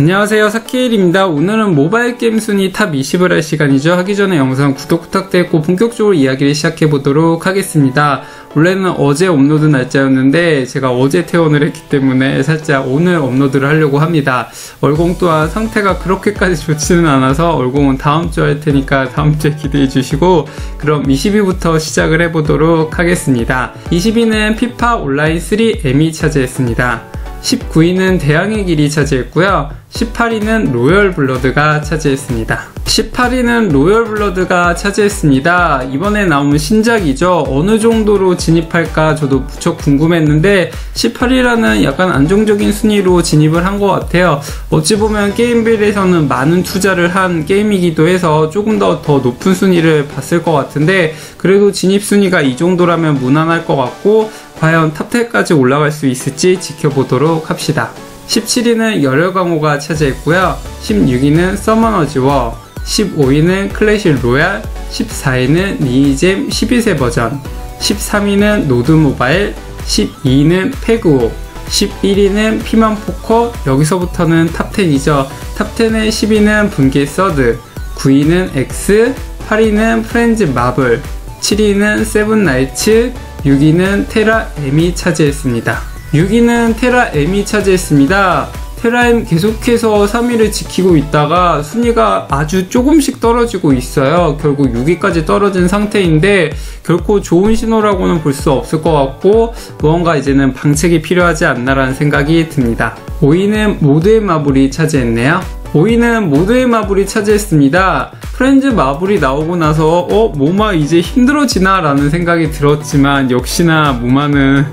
안녕하세요. 사케일입니다. 오늘은 모바일 게임 순위 탑 20을 할 시간이죠. 하기 전에 영상 구독 부탁드리고 본격적으로 이야기를 시작해 보도록 하겠습니다. 원래는 어제 업로드 날짜였는데 제가 어제 퇴원을 했기 때문에 살짝 오늘 업로드를 하려고 합니다. 얼공 또한 상태가 그렇게까지 좋지는 않아서 얼공은 다음 주 할 테니까 다음 주에 기대해 주시고 그럼 20위부터 시작을 해 보도록 하겠습니다. 20위는 피파 온라인 3 M이 차지했습니다 19위는 대항의 길이 차지했고요 18위는 로열 블러드가 차지했습니다. 18위는 로열 블러드가 차지했습니다. 이번에 나온 신작이죠. 어느 정도로 진입할까 저도 무척 궁금했는데 18위라는 약간 안정적인 순위로 진입을 한 것 같아요. 어찌 보면 게임빌에서는 많은 투자를 한 게임이기도 해서 조금 더 더 높은 순위를 봤을 것 같은데 그래도 진입 순위가 이 정도라면 무난할 것 같고 과연 탑10까지 올라갈 수 있을지 지켜보도록 합시다. 17위는 열혈강호가 차지했고요. 16위는 서머너즈워, 15위는 클래식 로얄, 14위는 리이잼 12세 버전, 13위는 노드모바일, 12위는 페그오, 11위는 피만 포커, 여기서부터는 탑10이죠. 탑10의 10위는 분계 서드, 9위는 X, 8위는 프렌즈 마블, 7위는 세븐 나이츠, 6위는 테라 M이 차지했습니다. 6위는 테라 M이 차지했습니다. 테라 M 계속해서 3위를 지키고 있다가 순위가 아주 조금씩 떨어지고 있어요. 결국 6위까지 떨어진 상태인데 결코 좋은 신호라고는 볼 수 없을 것 같고 무언가 이제는 방책이 필요하지 않나라는 생각이 듭니다. 5위는 모드의 마블이 차지했네요. 5위는 모드의 마블이 차지했습니다. 프렌즈 마블이 나오고 나서 어 모마 이제 힘들어지나 라는 생각이 들었지만 역시나 모마는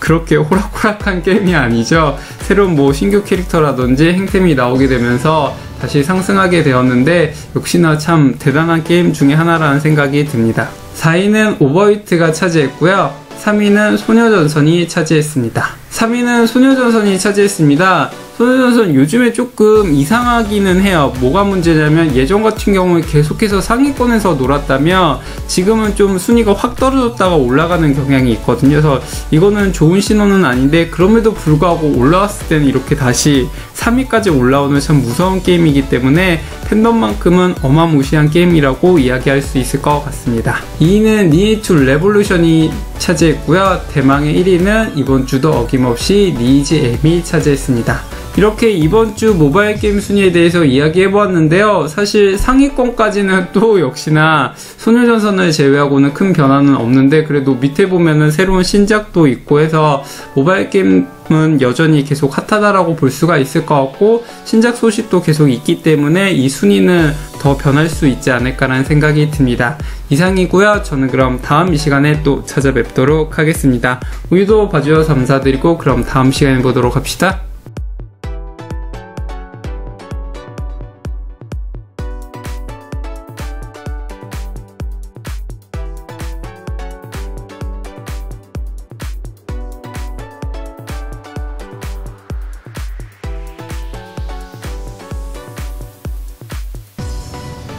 그렇게 호락호락한 게임이 아니죠. 새로운 뭐 신규 캐릭터라든지 행템이 나오게 되면서 다시 상승하게 되었는데 역시나 참 대단한 게임 중에 하나라는 생각이 듭니다. 4위는 오버히트가 차지했고요. 3위는 소녀전선이 차지했습니다. 3위는 소녀전선이 차지했습니다. 소녀전선 요즘에 조금 이상하기는 해요. 뭐가 문제냐면 예전 같은 경우에 계속해서 상위권에서 놀았다면 지금은 좀 순위가 확 떨어졌다가 올라가는 경향이 있거든요. 그래서 이거는 좋은 신호는 아닌데 그럼에도 불구하고 올라왔을 때는 이렇게 다시 3위까지 올라오는 참 무서운 게임이기 때문에 팬덤만큼은 어마무시한 게임이라고 이야기할 수 있을 것 같습니다. 2위는 니에이투 레볼루션이 차지했고요. 대망의 1위는 이번 주도 어김없이 니즈 M이 차지했습니다. 이렇게 이번 주 모바일 게임 순위에 대해서 이야기해 보았는데요. 사실 상위권까지는 또 역시나 소녀전선을 제외하고는 큰 변화는 없는데 그래도 밑에 보면은 새로운 신작도 있고 해서 모바일 게임 은 여전히 계속 핫하다라고 볼 수가 있을 것 같고 신작 소식도 계속 있기 때문에 이 순위는 더 변할 수 있지 않을까라는 생각이 듭니다. 이상이고요. 저는 그럼 다음 이 시간에 또 찾아뵙도록 하겠습니다. 우유도 봐주셔서 감사드리고 그럼 다음 시간에 보도록 합시다.